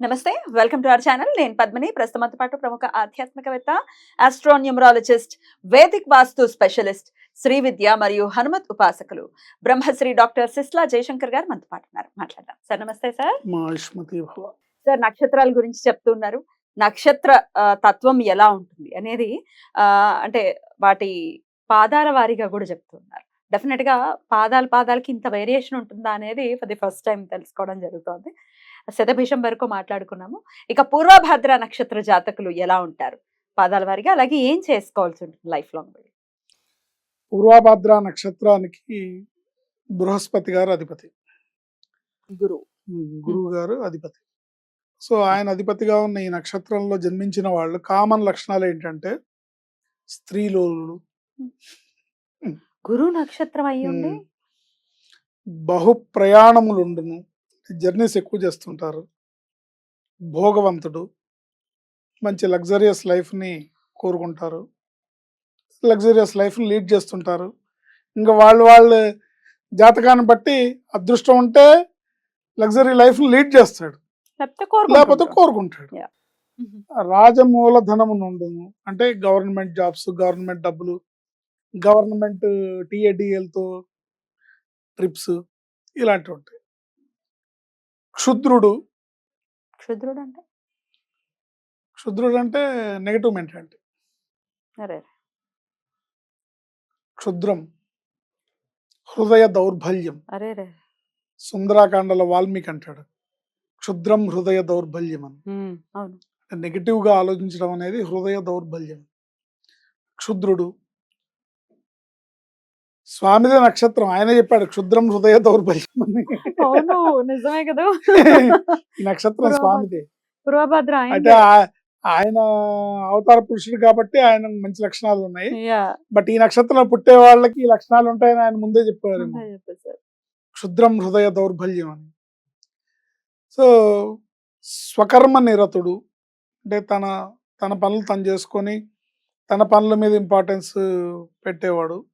నమస్తే welcome to our channel. నేను పద్మిని ప్రస్తుతంతో పాటు ప్రముఖ ఆధ్యాత్మికవేత్త astronumerologist Vedic vastu specialist Shri Vidya మరియు హనుమత్ ఉపాసకులు బ్రహ్మశ్రీ డాక్టర్ సిస్లా జయశంకర్ గారు మనతో పాటు ఉన్నారు. మాట్లాడదాం. సార్ నమస్తే సార్. సార్ నక్షత్రాల గురించి చెప్తున్నారు నక్షత్ర తత్వం ఎలా ఉంటుంది అనేది అంటే వాటి పాదాల వారీగా కూడా చెప్తున్నారు డెఫినెట్గా పాదాల పాదాలకి ఇంత వేరియేషన్ ఉంటుందా అనేది ఫర్ ది ఫస్ట్ టైం తెలుసుకోవడం జరుగుతోంది. శతభిషం వరకు మాట్లాడుకున్నాము. ఇక పూర్వభద్ర నక్షత్ర జాతకులు ఎలా ఉంటారు? పాదాల వారిగా అలాగే ఏం చేసుకోవాల్సి ఉంటుంది లైఫ్ లాంగ్ పూర్వభద్ర నక్షత్రానికి బృహస్పతి గారు అధిపతి. గురువు ఉమ్, గురువు గారు అధిపతి. సో ఆయన అధిపతిగా ఉన్న ఈ నక్షత్రంలో జన్మించిన వాళ్ళు కామన్ లక్షణాలు ఏంటంటే స్త్రీలోలుడు గురు నక్షత్రం అయ్యి ఉండి? ఉమ్, బహు ప్రయాణములుండును జర్నీస్ ఎక్కువ చేస్తుంటారు. భోగవంతుడు. మంచి లగ్జరియస్ లైఫ్ని కోరుకుంటారు. లగ్జరియస్ లైఫ్ని లీడ్ చేస్తుంటారు. ఇంకా వాళ్ళు వాళ్ళ జాతకాన్ని బట్టి అదృష్టం ఉంటే లగ్జరీ లైఫ్ని లీడ్ చేస్తాడు. లేకపోతే. కోరుకుంటాడు. రాజమూలధనము నుండును అంటే గవర్నమెంట్ జాబ్స్ గవర్నమెంట్ డబ్బులు గవర్నమెంట్ టీఏడిఎల్తో ట్రిప్స్ ఇలాంటివి ఉంటాయి క్షుద్రుడు క్షుద్రుడు అంటే క్షుద్రుడు అంటే నెగటివ్ మెంటాలిటీ. క్షుద్రం హృదయ దౌర్బల్యం. సుందరాకాండలో వాల్మీకి అంటాడు క్షుద్రం హృదయ దౌర్బల్యం అని. ఉమ్, అవును. నెగిటివ్గా ఆలోచించడం అనేది హృదయ దౌర్బల్యం. క్షుద్రుడు స్వామిదే నక్షత్రం. ఆయన చెప్పాడు క్షుద్రం హృదయ దౌర్బల్యం అవును నిజమే కదా. ఈ నక్షత్రం స్వామిదే. పూర్వభద్ర అయితే ఆ- ఆయన అవతార పురుషుడు కాబట్టి ఆయన మంచి లక్షణాలు ఉన్నాయి. బట్ ఈ నక్షత్రంలో పుట్టే వాళ్ళకి ఈ లక్షణాలు ఉంటాయని ఆయన ముందే చెప్పారు క్షుద్రం హృదయ దౌర్బల్యం అని సో స్వకర్మ నిరతుడు అంటే తన తన పనులు తను చేసుకొని తన పనుల మీద ఇంపార్టెన్స్ పెట్టేవాడు.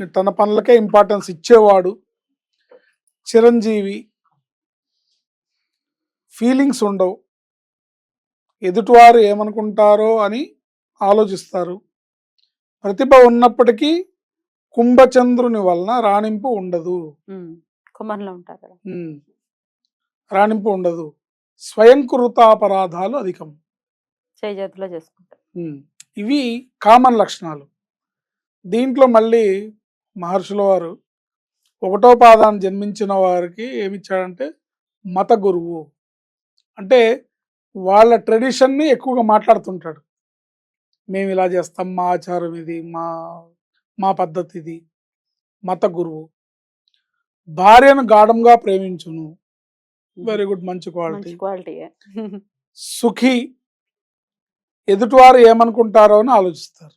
తన పనులకే ఇంపార్టెన్స్ ఇచ్చేవాడు. చిరంజీవి ఫీలింగ్స్ ఉండవు. ఎదుటివారు ఏమనుకుంటారో అని ఆలోచిస్తారు. ప్రతిభ ఉన్నప్పటికీ కుంభచంద్రుని వలన రాణింపు ఉండదు. ఉంటారు. రాణింపు ఉండదు. స్వయంకృతాపరాధాలు అధికం. చేసుకుంటారు. ఇవి కామన్ లక్షణాలు. దీంట్లో మళ్ళీ మహర్షుల వారు ఒకటో పాదాన్ని జన్మించిన వారికి ఏమిచ్చాడంటే మత గురువు. అంటే వాళ్ళ ట్రెడిషన్ని ఎక్కువగా మాట్లాడుతుంటాడు. మేము ఇలా చేస్తాం మా ఆచారం ఇది మా మా పద్ధతి ఇది మత గురువు. భార్యను గాఢంగా ప్రేమించును. వెరీ గుడ్ మంచి క్వాలిటీ మంచి క్వాలిటీ సుఖి ఎదుటివారు ఏమనుకుంటారో అని ఆలోచిస్తారు.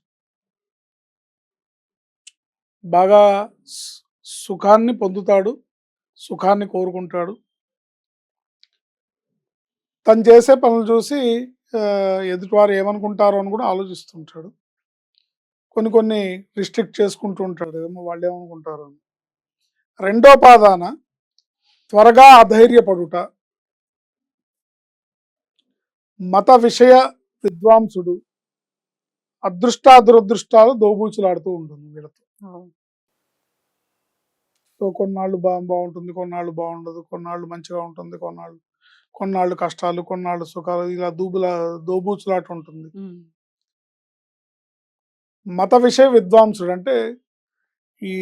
బాగా సుఖాన్ని పొందుతాడు సుఖాన్ని కోరుకుంటాడు. తను చేసే పనులు చూసి ఎదుటివారు ఏమనుకుంటారో అని కూడా ఆలోచిస్తుంటాడు. కొన్ని కొన్ని రిస్ట్రిక్ట్ చేసుకుంటూ ఉంటాడు. ఏమో వాళ్ళు ఏమనుకుంటారో. అని రెండో పాదాన త్వరగా అధైర్యపడుట. మత విషయ విద్వాంసుడు అదృష్టాదురదృష్టాలు దోబూచులాడుతూ ఉంటుంది సో కొన్నాళ్ళు బా బాగుంటుంది కొన్నాళ్ళు బాగుండదు కొన్నాళ్ళు మంచిగా ఉంటుంది కొన్నాళ్ళు కొన్నాళ్ళు కష్టాలు కొన్నాళ్ళు సుఖాలు ఇలా దూబుల దోబూచులాట ఉంటుంది మత విషయ విద్వాంసుడు అంటే ఈ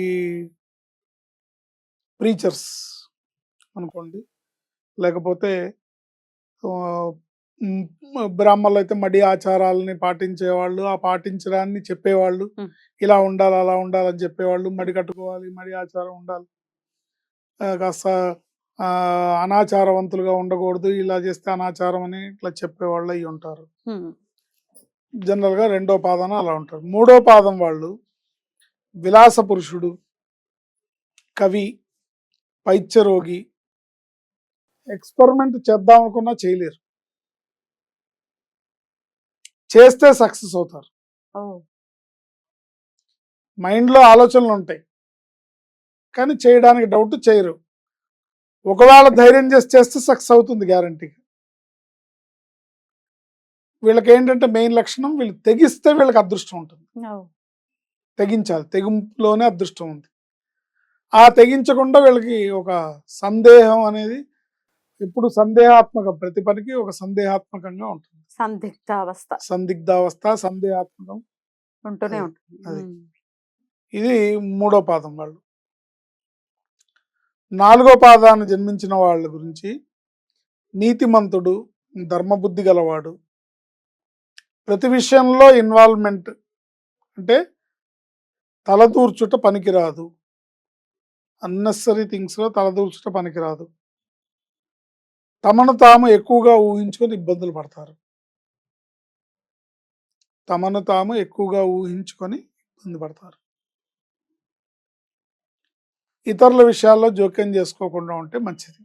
ప్రీచర్స్ అనుకోండి. లేకపోతే బ్రాహ్మణులు అయితే మడి ఆచారాలని పాటించేవాళ్ళు ఆ పాటించడాన్ని చెప్పేవాళ్ళు. ఇలా ఉండాలి అలా ఉండాలని చెప్పేవాళ్ళు. మడి కట్టుకోవాలి మడి ఆచారం ఉండాలి. కాస్త అనాచారవంతులుగా ఉండకూడదు. ఇలా చేస్తే అనాచారం అని ఇట్లా చెప్పేవాళ్ళు అయి ఉంటారు. జనరల్గా రెండో పాదం అలా ఉంటారు. మూడో పాదం వాళ్ళు విలాస పురుషుడు కవి పైత్యరోగి ఎక్స్పెరిమెంట్ చేద్దాం అనుకున్నా చేయలేరు. చేస్తే సక్సెస్ అవుతారు. మైండ్లో ఆలోచనలు ఉంటాయి. కానీ చేయడానికి డౌట్ చేయరు. ఒకవేళ ధైర్యం చేసి చేస్తే సక్సెస్ అవుతుంది గ్యారంటీగా. వీళ్ళకి ఏంటంటే మెయిన్ లక్షణం వీళ్ళు తెగిస్తే వీళ్ళకి అదృష్టం ఉంటుంది. తెగించాలి. తెగింపులోనే అదృష్టం ఉంది. ఆ తెగించకుండా వీళ్ళకి ఒక సందేహం అనేది ఎప్పుడు సందేహాత్మక ప్రతి పనికి ఒక సందేహాత్మకంగా ఉంటుంది. సందిగ్ధ అవస్థ సందిగ్ధావస్థ సందేహాత్మకం ఉంటూనే ఉంటుంది. అది. ఇది మూడో పాదం వాళ్ళు. నాలుగో పాదాన్ని జన్మించిన వాళ్ళ గురించి నీతిమంతుడు ధర్మబుద్ధి గలవాడు. ప్రతి విషయంలో ఇన్వాల్వ్మెంట్ అంటే తలదూర్చుట పనికిరాదు. అన్నెసరీ థింగ్స్లో తలదూర్చుట పనికిరాదు. తమను తాము ఎక్కువగా ఊహించుకొని ఇబ్బందులు పడతారు. తమను తాము ఎక్కువగా ఊహించుకొని ఇబ్బంది పడతారు. ఇతరుల విషయాల్లో జోక్యం చేసుకోకుండా ఉంటే మంచిది.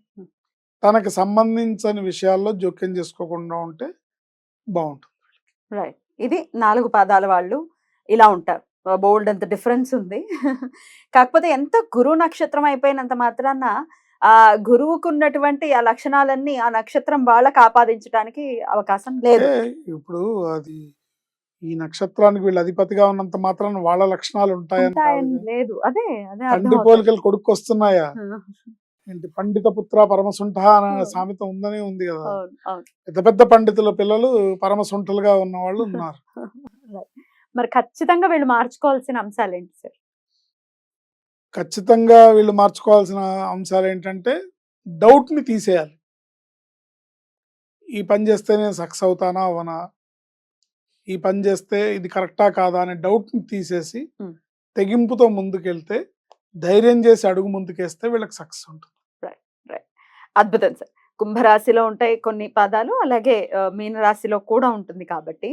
తనకు సంబంధించని విషయాల్లో జోక్యం చేసుకోకుండా ఉంటే బాగుంటుంది రైట్ ఇది నాలుగు పాదాల వాళ్ళు ఇలా ఉంటారు. బోల్డ్ అంత డిఫరెన్స్ ఉంది. కాకపోతే ఎంత గురు నక్షత్రం అయిపోయినంత మాత్రాన ఆ గురువుకు ఉన్నటువంటి ఆ లక్షణాలన్నీ ఆ నక్షత్రం వాళ్ళకి ఆపాదించడానికి అవకాశం లేదు ఇప్పుడు అది ఈ నక్షత్రానికి వీళ్ళు అధిపతిగా ఉన్నంత మాత్రాన వాళ్ళ లక్షణాలు ఉంటాయని. లేదు అదే అదే తండ్రి. పోలికలు కొడుకు వస్తున్నాయా ఏంటి పండిత పుత్ర పరమసుంఠ అనే. సామెత ఉందనే ఉంది కదా. పెద్ద పెద్ద పండితుల పిల్లలు పరమసుంఠలుగా ఉన్న వాళ్ళు ఉన్నారు. మరి ఖచ్చితంగా వీళ్ళు మార్చుకోవాల్సిన అంశాలు ఏంటి సార్ ఖచ్చితంగా వీళ్ళు మార్చుకోవాల్సిన అంశాలు ఏంటంటే డౌట్ని తీసేయాలి. ఈ పని చేస్తే నేను సక్సెస్ అవుతానా అవనా ఈ పని చేస్తే ఇది కరెక్టా కాదా అనే డౌట్ని తీసేసి. తెగింపుతో ముందుకెళ్తే ధైర్యం చేసి అడుగు ముందుకేస్తే వీళ్ళకి సక్సెస్ ఉంటుంది. అద్భుతం సార్. కుంభరాశిలో ఉంటాయి కొన్ని పదాలు అలాగే మీనరాశిలో కూడా ఉంటుంది కాబట్టి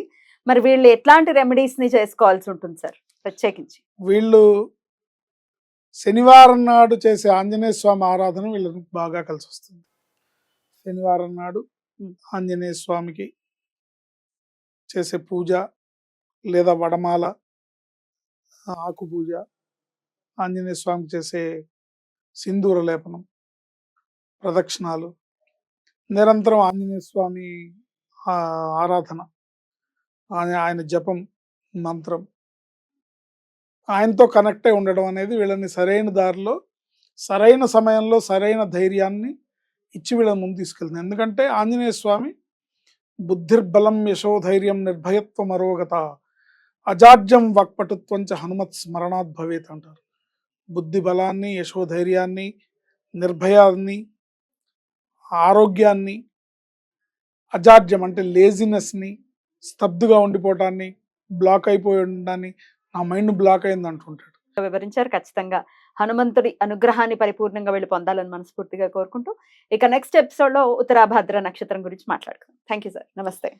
మరి వీళ్ళు ఎట్లాంటి రెమెడీస్ని చేసుకోవాల్సి ఉంటుంది సార్ ప్రత్యేకించి? వీళ్ళు శనివారం నాడు చేసే ఆంజనేయ స్వామి ఆరాధన వీళ్ళకి బాగా కలిసి వస్తుంది. శనివారం నాడు ఆంజనేయ స్వామికి చేసే పూజ లేదా వడమాల ఆకు పూజ ఆంజనేయ స్వామికి చేసే సింధూర లేపనం ప్రదక్షిణాలు నిరంతరం ఆంజనేయ స్వామి ఆరాధన ఆయన ఆయన జపం మంత్రం ఆయనతో కనెక్ట్ అయి ఉండడం అనేది వీళ్ళని సరైన దారిలో సరైన సమయంలో సరైన ధైర్యాన్ని ఇచ్చి వీళ్ళని ముందు తీసుకెళ్తుంది. ఎందుకంటే ఆంజనేయ స్వామి బుద్ధిర్బలం యశోధైర్యం నిర్భయత్వం అరోగత అజాడ్యం వాక్పటుత్వం చ హనుమత్ స్మరణాత్ భవేత్ అంటారు. బుద్ధి బలాన్ని యశోధైర్యాన్ని నిర్భయాన్ని ఆరోగ్యాన్ని అజాడ్యం అంటే లేజినెస్ని స్తబ్దుగా ఉండిపోవటాన్ని బ్లాక్ అయిపోయి ఉండడాన్ని నా మైండ్ బ్లాక్ అయింది అంటుంటాడు. వివరించారు. ఖచ్చితంగా హనుమంతుడి అనుగ్రహాన్ని పరిపూర్ణంగా వీళ్ళు పొందాలని మనస్ఫూర్తిగా కోరుకుంటూ ఇక నెక్స్ట్ ఎపిసోడ్లో ఉత్తరాభాద్ర నక్షత్రం గురించి మాట్లాడుకుందాం. థ్యాంక్ యూ సార్ నమస్తే.